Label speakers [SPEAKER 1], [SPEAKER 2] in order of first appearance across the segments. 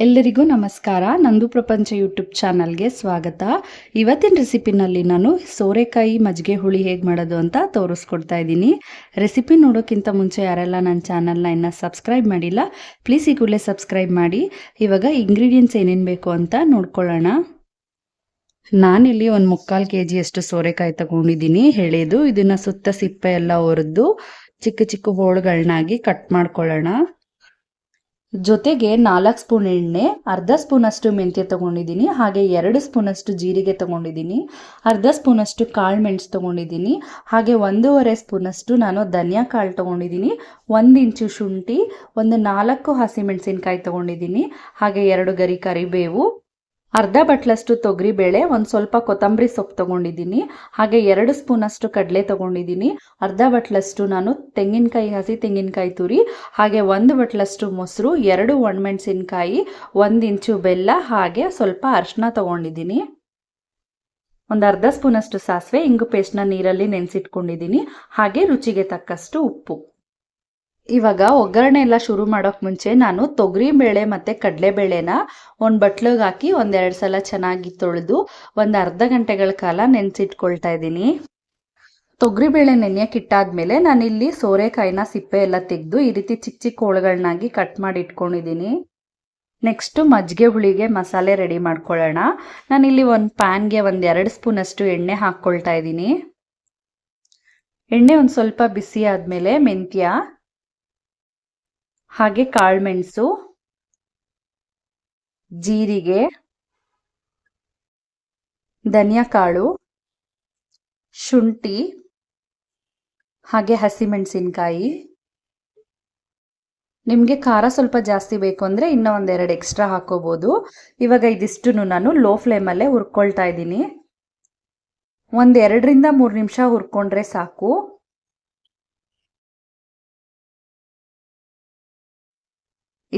[SPEAKER 1] ಎಲ್ಲರಿಗೂ ನಮಸ್ಕಾರ. ನಂದು ಪ್ರಪಂಚ ಯೂಟ್ಯೂಬ್ ಚಾನಲ್ಗೆ ಸ್ವಾಗತ. ಇವತ್ತಿನ ರೆಸಿಪಿನಲ್ಲಿ ನಾನು ಸೋರೆಕಾಯಿ ಮಜ್ಜಿಗೆ ಹುಳಿ ಹೇಗೆ ಮಾಡೋದು ಅಂತ ತೋರಿಸ್ಕೊಡ್ತಾ ಇದ್ದೀನಿ. ರೆಸಿಪಿ ನೋಡೋಕ್ಕಿಂತ ಮುಂಚೆ ಯಾರೆಲ್ಲ ನನ್ನ ಚಾನಲ್ನ ಇನ್ನೂ ಸಬ್ಸ್ಕ್ರೈಬ್ ಮಾಡಿಲ್ಲ, ಪ್ಲೀಸ್ ಈ ಕೂಡಲೇ ಸಬ್ಸ್ಕ್ರೈಬ್ ಮಾಡಿ. ಇವಾಗ ಇಂಗ್ರೀಡಿಯೆಂಟ್ಸ್ ಏನೇನು ಬೇಕು ಅಂತ ನೋಡ್ಕೊಳ್ಳೋಣ. ನಾನಿಲ್ಲಿ ಒಂದು ಮುಕ್ಕಾಲು ಕೆ ಜಿಯಷ್ಟು ಸೋರೆಕಾಯಿ ತಗೊಂಡಿದ್ದೀನಿ. ಎಳೆದು ಇದನ್ನು ಸುತ್ತ ಸಿಪ್ಪೆ ಎಲ್ಲ ಒರೆದು ಚಿಕ್ಕ ಚಿಕ್ಕ ಹೋಳುಗಳನ್ನಾಗಿ ಕಟ್ ಮಾಡ್ಕೊಳ್ಳೋಣ. ಜೊತೆಗೆ ನಾಲ್ಕು ಸ್ಪೂನ್ ಎಣ್ಣೆ, ಅರ್ಧ ಸ್ಪೂನಷ್ಟು ಮೆಂತ್ಯ ತಗೊಂಡಿದ್ದೀನಿ, ಹಾಗೆ ಎರಡು ಸ್ಪೂನಷ್ಟು ಜೀರಿಗೆ ತಗೊಂಡಿದ್ದೀನಿ, ಅರ್ಧ ಸ್ಪೂನಷ್ಟು ಕಾಳು ಮೆಣಸು ತಗೊಂಡಿದ್ದೀನಿ, ಹಾಗೆ ಒಂದೂವರೆ ಸ್ಪೂನಷ್ಟು ನಾನು ಧನಿಯಾ ಕಾಳು ತಗೊಂಡಿದ್ದೀನಿ, ಒಂದು ಇಂಚು ಶುಂಠಿ, ಒಂದು ನಾಲ್ಕು ಹಸಿಮೆಣಸಿನ್ಕಾಯಿ ತೊಗೊಂಡಿದ್ದೀನಿ, ಹಾಗೆ ಎರಡು ಗರಿ ಕರಿಬೇವು ಅರ್ಧ ಬಟ್ಲಷ್ಟು ತೊಗರಿಬೇಳೆ, ಒಂದು ಸ್ವಲ್ಪ ಕೊತ್ತಂಬರಿ ಸೊಪ್ಪು ತಗೊಂಡಿದ್ದೀನಿ. ಹಾಗೆ ಎರಡು ಸ್ಪೂನಷ್ಟು ಕಡಲೆ ತಗೊಂಡಿದ್ದೀನಿ. ಅರ್ಧ ಬಟ್ಲಷ್ಟು ನಾನು ತೆಂಗಿನಕಾಯಿ ಹಸಿ ತೆಂಗಿನಕಾಯಿ ತುರಿ, ಹಾಗೆ ಒಂದು ಬಟ್ಲಷ್ಟು ಮೊಸರು, ಎರಡು ಒಣಮೆಣಸಿನ್ಕಾಯಿ, ಒಂದು ಇಂಚು ಬೆಲ್ಲ, ಹಾಗೆ ಸ್ವಲ್ಪ ಅರಿಶಿನ ತಗೊಂಡಿದ್ದೀನಿ. ಒಂದು ಅರ್ಧ ಸ್ಪೂನಷ್ಟು ಸಾಸಿವೆ, ಇಂಗು ಪೇಸ್ಟ್ನ ನೀರಲ್ಲಿ ನೆನೆಸಿಟ್ಕೊಂಡಿದ್ದೀನಿ. ಹಾಗೆ ರುಚಿಗೆ ತಕ್ಕಷ್ಟು ಉಪ್ಪು. ಇವಾಗ ಒಗ್ಗರಣೆ ಎಲ್ಲ ಶುರು ಮಾಡೋಕೆ ಮುಂಚೆ ನಾನು ತೊಗರಿ ಬೇಳೆ ಮತ್ತು ಕಡಲೆಬೇಳೆನ ಒಂದು ಬಟ್ಲಿಗೆ ಹಾಕಿ ಒಂದೆರಡು ಸಲ ಚೆನ್ನಾಗಿ ತೊಳೆದು ಒಂದು ಅರ್ಧ ಗಂಟೆಗಳ ಕಾಲ ನೆನೆಸಿಟ್ಕೊಳ್ತಾ ಇದ್ದೀನಿ. ತೊಗರಿಬೇಳೆ ನೆನೆಯಕ್ಕಿಟ್ಟಾದ್ಮೇಲೆ ನಾನಿಲ್ಲಿ ಸೋರೆಕಾಯಿನ ಸಿಪ್ಪೆ ಎಲ್ಲ ತೆಗೆದು ಈ ರೀತಿ ಚಿಕ್ಕ ಚಿಕ್ಕ ಹೋಳುಗಳನ್ನಾಗಿ ಕಟ್ ಮಾಡಿ ಇಟ್ಕೊಂಡಿದ್ದೀನಿ. ನೆಕ್ಸ್ಟು ಮಜ್ಜಿಗೆ ಹುಳಿಗೆ ಮಸಾಲೆ ರೆಡಿ ಮಾಡ್ಕೊಳ್ಳೋಣ. ನಾನಿಲ್ಲಿ ಒಂದು ಪ್ಯಾನ್ಗೆ ಒಂದು ಎರಡು ಸ್ಪೂನಷ್ಟು ಎಣ್ಣೆ ಹಾಕ್ಕೊಳ್ತಾ ಇದ್ದೀನಿ. ಎಣ್ಣೆ ಒಂದು ಸ್ವಲ್ಪ ಬಿಸಿ ಆದಮೇಲೆ ಮೆಂತ್ಯ ಹಾಗೆ ಕಾಳುಮೆಣಸು ಜೀರಿಗೆ, ಧನಿಯಾ ಕಾಳು, ಶುಂಠಿ, ಹಾಗೆ ಹಸಿಮೆಣಸಿನ್ಕಾಯಿ ನಿಮಗೆ ಖಾರ ಸ್ವಲ್ಪ ಜಾಸ್ತಿ ಬೇಕು ಅಂದರೆ ಇನ್ನೂ ಒಂದೆರಡು ಎಕ್ಸ್ಟ್ರಾ ಹಾಕೋಬೋದು. ಇವಾಗ ಇದಿಷ್ಟು ನಾನು ಲೋ ಫ್ಲೇಮಲ್ಲೇ ಹುರ್ಕೊಳ್ತಾ ಇದ್ದೀನಿ. ಒಂದು ಎರಡರಿಂದ ಮೂರು ನಿಮಿಷ ಹುರ್ಕೊಂಡ್ರೆ ಸಾಕು.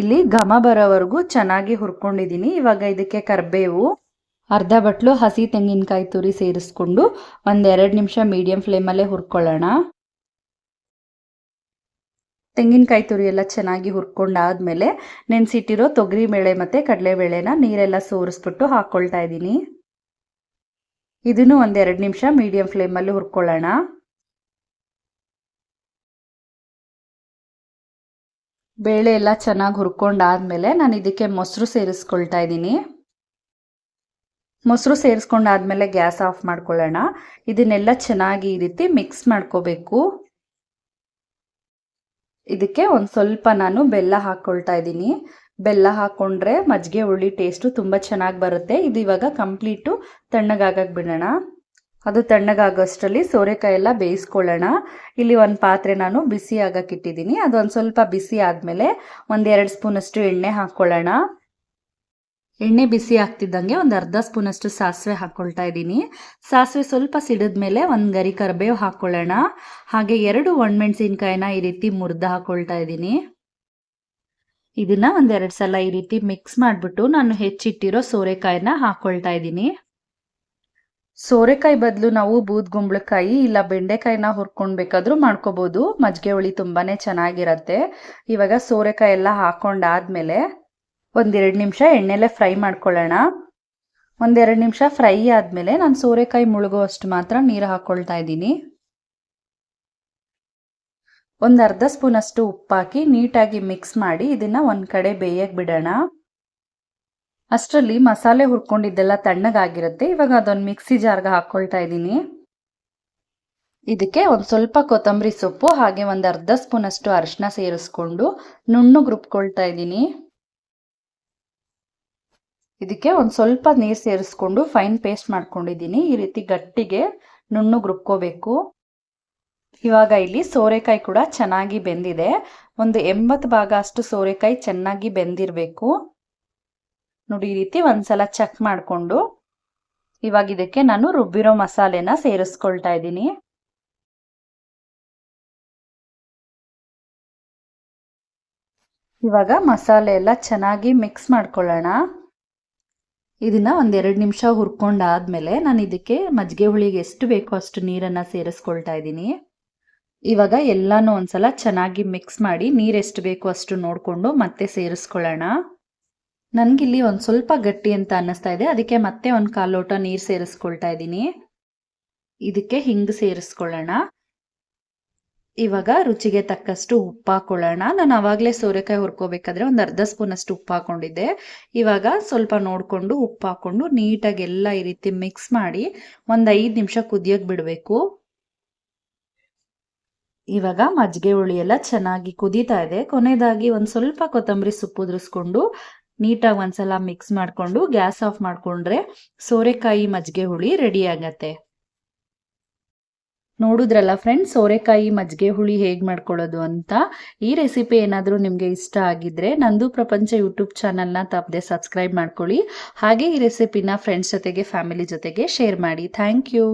[SPEAKER 1] ಇಲ್ಲಿ ಘಮ ಬರೋವರೆಗೂ ಚೆನ್ನಾಗಿ ಹುರ್ಕೊಂಡಿದ್ದೀನಿ. ಇವಾಗ ಇದಕ್ಕೆ ಕರಿಬೇವು, ಅರ್ಧ ಬಟ್ಲು ಹಸಿ ತೆಂಗಿನಕಾಯಿ ತುರಿ ಸೇರಿಸ್ಕೊಂಡು ಒಂದೆರಡು ನಿಮಿಷ ಮೀಡಿಯಂ ಫ್ಲೇಮಲ್ಲೇ ಹುರ್ಕೊಳ್ಳೋಣ. ತೆಂಗಿನಕಾಯಿ ತುರಿ ಎಲ್ಲ ಚೆನ್ನಾಗಿ ಹುರ್ಕೊಂಡಾದ್ಮೇಲೆ ನೆನೆಸಿಟ್ಟಿರೋ ತೊಗರಿ ಬೇಳೆ ಮತ್ತು ಕಡಲೆಬೇಳೆನ ನೀರೆಲ್ಲ ಸೋರಿಸ್ಬಿಟ್ಟು ಹಾಕ್ಕೊಳ್ತಾ ಇದ್ದೀನಿ. ಇದನ್ನು ಒಂದೆರಡು ನಿಮಿಷ ಮೀಡಿಯಂ ಫ್ಲೇಮಲ್ಲಿ ಹುರ್ಕೊಳ್ಳೋಣ. ಬೇಳೆ ಎಲ್ಲ ಚೆನ್ನಾಗಿ ಹುರ್ಕೊಂಡಾದ್ಮೇಲೆ ನಾನು ಇದಕ್ಕೆ ಮೊಸರು ಸೇರಿಸ್ಕೊಳ್ತಾ ಇದ್ದೀನಿ. ಮೊಸರು ಸೇರಿಸ್ಕೊಂಡಾದ್ಮೇಲೆ ಗ್ಯಾಸ್ ಆಫ್ ಮಾಡ್ಕೊಳ್ಳೋಣ. ಇದನ್ನೆಲ್ಲ ಚೆನ್ನಾಗಿ ಈ ರೀತಿ ಮಿಕ್ಸ್ ಮಾಡ್ಕೋಬೇಕು. ಇದಕ್ಕೆ ಒಂದು ಸ್ವಲ್ಪ ನಾನು ಬೆಲ್ಲ ಹಾಕ್ಕೊಳ್ತಾ ಇದ್ದೀನಿ. ಬೆಲ್ಲ ಹಾಕ್ಕೊಂಡ್ರೆ ಮಜ್ಜಿಗೆ ಹುಳಿ ಟೇಸ್ಟು ತುಂಬ ಚೆನ್ನಾಗಿ ಬರುತ್ತೆ. ಇದು ಇವಾಗ ಕಂಪ್ಲೀಟು ತಣ್ಣಗಾಗಕ್ಕೆ ಬಿಡೋಣ. ಅದು ತಣ್ಣಗಾಗೋಷ್ಟರಲ್ಲಿ ಸೋರೆಕಾಯಿ ಎಲ್ಲ ಬೇಯಿಸ್ಕೊಳ್ಳೋಣ. ಇಲ್ಲಿ ಒಂದು ಪಾತ್ರೆ ನಾನು ಬಿಸಿ ಆಗಕ್ಕಿಟ್ಟಿದ್ದೀನಿ ಅದೊಂದು ಸ್ವಲ್ಪ ಬಿಸಿ ಆದಮೇಲೆ ಒಂದೆರಡು ಸ್ಪೂನಷ್ಟು ಎಣ್ಣೆ ಹಾಕ್ಕೊಳ್ಳೋಣ. ಎಣ್ಣೆ ಬಿಸಿ ಆಗ್ತಿದ್ದಂಗೆ ಒಂದು ಅರ್ಧ ಸ್ಪೂನಷ್ಟು ಸಾಸಿವೆ ಹಾಕ್ಕೊಳ್ತಾ ಇದ್ದೀನಿ. ಸಾಸಿವೆ ಸ್ವಲ್ಪ ಸಿಡಿದ್ಮೇಲೆ ಒಂದು ಗರಿ ಕರಿಬೇವು ಹಾಕ್ಕೊಳ್ಳೋಣ. ಹಾಗೆ ಎರಡು ಒಣಮೆಣಸಿನ್ಕಾಯಿನ ಈ ರೀತಿ ಮುರಿದು ಹಾಕ್ಕೊಳ್ತಾ ಇದ್ದೀನಿ. ಇದನ್ನ ಒಂದೆರಡು ಸಲ ಈ ರೀತಿ ಮಿಕ್ಸ್ ಮಾಡಿಬಿಟ್ಟು ನಾನು ಹೆಚ್ಚಿಟ್ಟಿರೋ ಸೋರೆಕಾಯಿನ ಹಾಕ್ಕೊಳ್ತಾ ಇದ್ದೀನಿ. ಸೋರೆಕಾಯಿ ಬದಲು ನಾವು ಬೂದ್ಗುಂಬಳಕಾಯಿ ಇಲ್ಲ ಬೆಂಡೆಕಾಯಿನ ಹುರ್ಕೊಂಡ್ಬೇಕಾದ್ರೂ ಮಾಡ್ಕೋಬೋದು. ಮಜ್ಜಿಗೆ ಹುಳಿ ತುಂಬಾ ಚೆನ್ನಾಗಿರತ್ತೆ. ಇವಾಗ ಸೋರೆಕಾಯಿ ಎಲ್ಲ ಹಾಕೊಂಡಾದ್ಮೇಲೆ ಒಂದೆರಡು ನಿಮಿಷ ಎಣ್ಣೆಲೆ ಫ್ರೈ ಮಾಡ್ಕೊಳ್ಳೋಣ. ಒಂದೆರಡು ನಿಮಿಷ ಫ್ರೈ ಆದಮೇಲೆ ನಾನು ಸೋರೆಕಾಯಿ ಮುಳುಗುವಷ್ಟು ಮಾತ್ರ ನೀರು ಹಾಕ್ಕೊಳ್ತಾ ಇದ್ದೀನಿ. ಒಂದು ಅರ್ಧ ಸ್ಪೂನಷ್ಟು ಉಪ್ಪಾಕಿ ನೀಟಾಗಿ ಮಿಕ್ಸ್ ಮಾಡಿ ಇದನ್ನು ಒಂದು ಕಡೆ ಬೇಯಕ್ಕೆ ಬಿಡೋಣ. ಅಷ್ಟರಲ್ಲಿ ಮಸಾಲೆ ಹುರ್ಕೊಂಡಿದ್ದೆಲ್ಲ ತಣ್ಣಗಾಗಿರುತ್ತೆ. ಇವಾಗ ಅದೊಂದು ಮಿಕ್ಸಿ ಜಾರ್ಗೆ ಹಾಕ್ಕೊಳ್ತಾ ಇದ್ದೀನಿ. ಇದಕ್ಕೆ ಒಂದು ಸ್ವಲ್ಪ ಕೊತ್ತಂಬರಿ ಸೊಪ್ಪು, ಹಾಗೆ ಒಂದು ಅರ್ಧ ಸ್ಪೂನ್ ಅಷ್ಟು ಅರಿಶಿನ ಸೇರಿಸ್ಕೊಂಡು ನುಣ್ಣಗೆ ರುಬ್ಕೊಳ್ತಾ ಇದ್ದೀನಿ. ಇದಕ್ಕೆ ಒಂದು ಸ್ವಲ್ಪ ನೀರು ಸೇರಿಸ್ಕೊಂಡು ಫೈನ್ ಪೇಸ್ಟ್ ಮಾಡ್ಕೊಂಡಿದ್ದೀನಿ. ಈ ರೀತಿ ಗಟ್ಟಿಗೆ ನುಣ್ಣಗೆ ರುಬ್ಕೋಬೇಕು. ಇವಾಗ ಇಲ್ಲಿ ಸೋರೆಕಾಯಿ ಕೂಡ ಚೆನ್ನಾಗಿ ಬೆಂದಿದೆ. ಒಂದು ಎಂಬತ್ತು ಭಾಗ ಅಷ್ಟು ಸೋರೆಕಾಯಿ ಚೆನ್ನಾಗಿ ಬೆಂದಿರಬೇಕು. ನೋಡಿ, ಈ ರೀತಿ ಒಂದ್ಸಲ ಚೆಕ್ ಮಾಡಿಕೊಂಡು ಇವಾಗ ಇದಕ್ಕೆ ನಾನು ರುಬ್ಬಿರೋ ಮಸಾಲೆನ ಸೇರಿಸ್ಕೊಳ್ತಾ ಇದ್ದೀನಿ. ಇವಾಗ ಮಸಾಲೆ ಎಲ್ಲ ಚೆನ್ನಾಗಿ ಮಿಕ್ಸ್ ಮಾಡ್ಕೊಳ್ಳೋಣ. ಇದನ್ನ ಒಂದೆರಡು ನಿಮಿಷ ಹುರ್ಕೊಂಡಾದ್ಮೇಲೆ ನಾನು ಇದಕ್ಕೆ ಮಜ್ಜಿಗೆ ಹುಳಿಗೆ ಎಷ್ಟು ಬೇಕೋ ಅಷ್ಟು ನೀರನ್ನು ಸೇರಿಸ್ಕೊಳ್ತಾ ಇದ್ದೀನಿ. ಇವಾಗ ಎಲ್ಲನೂ ಒಂದ್ಸಲ ಚೆನ್ನಾಗಿ ಮಿಕ್ಸ್ ಮಾಡಿ ನೀರು ಎಷ್ಟು ಬೇಕೋ ಅಷ್ಟು ನೋಡಿಕೊಂಡು ಮತ್ತೆ ಸೇರಿಸ್ಕೊಳ್ಳೋಣ. ನನಗಿಲ್ಲಿ ಒಂದು ಸ್ವಲ್ಪ ಗಟ್ಟಿ ಅಂತ ಅನ್ನಿಸ್ತಾ ಇದೆ. ಅದಕ್ಕೆ ಮತ್ತೆ ಒಂದು ಕಾಲು ಲೋಟ ನೀರು ಸೇರಿಸ್ಕೊಳ್ತಾ ಇದ್ದೀನಿ. ಇದಕ್ಕೆ ಹಿಂಗೆ ಸೇರಿಸ್ಕೊಳ್ಳೋಣ. ಇವಾಗ ರುಚಿಗೆ ತಕ್ಕಷ್ಟು ಉಪ್ಪು ಹಾಕೊಳ್ಳೋಣ. ನಾನು ಆವಾಗಲೇ ಸೋರೆಕಾಯಿ ಹುರ್ಕೋಬೇಕಾದ್ರೆ ಒಂದು ಅರ್ಧ ಸ್ಪೂನ್ ಅಷ್ಟು ಉಪ್ಪು ಹಾಕೊಂಡಿದ್ದೆ. ಇವಾಗ ಸ್ವಲ್ಪ ನೋಡಿಕೊಂಡು ಉಪ್ಪು ಹಾಕೊಂಡು ನೀಟಾಗಿ ಎಲ್ಲ ಈ ರೀತಿ ಮಿಕ್ಸ್ ಮಾಡಿ ಒಂದು ಐದು ನಿಮಿಷ ಕುದಿಯೋಕೆ ಬಿಡಬೇಕು. ಇವಾಗ ಮಜ್ಜಿಗೆ ಹುಳಿ ಎಲ್ಲ ಚೆನ್ನಾಗಿ ಕುದೀತಾ ಇದೆ. ಕೊನೆಯದಾಗಿ ಒಂದು ಸ್ವಲ್ಪ ಕೊತ್ತಂಬರಿ ಸೊಪ್ಪು ಉದುರಿಸ್ಕೊಂಡು ನೀಟಾಗಿ ಒಂದ್ಸಲ ಮಿಕ್ಸ್ ಮಾಡಿಕೊಂಡು ಗ್ಯಾಸ್ ಆಫ್ ಮಾಡಿಕೊಂಡ್ರೆ ಸೋರೆಕಾಯಿ ಮಜ್ಜಿಗೆ ಹುಳಿ ರೆಡಿ ಆಗತ್ತೆ. ನೋಡಿದ್ರಲ್ಲ ಫ್ರೆಂಡ್ಸ್ ಸೋರೆಕಾಯಿ ಮಜ್ಜಿಗೆ ಹುಳಿ ಹೇಗೆ ಮಾಡ್ಕೊಳ್ಳೋದು ಅಂತ? ಈ ರೆಸಿಪಿ ಏನಾದರೂ ನಿಮಗೆ ಇಷ್ಟ ಆಗಿದ್ರೆ ನಂದು ಪ್ರಪಂಚ ಯೂಟ್ಯೂಬ್ ಚಾನಲ್ನ ತಪ್ಪದೆ ಸಬ್ಸ್ಕ್ರೈಬ್ ಮಾಡ್ಕೊಳ್ಳಿ. ಹಾಗೆ ಈ ರೆಸಿಪಿನ ಫ್ರೆಂಡ್ಸ್ ಜೊತೆಗೆ ಫ್ಯಾಮಿಲಿ ಜೊತೆಗೆ ಶೇರ್ ಮಾಡಿ. Thank you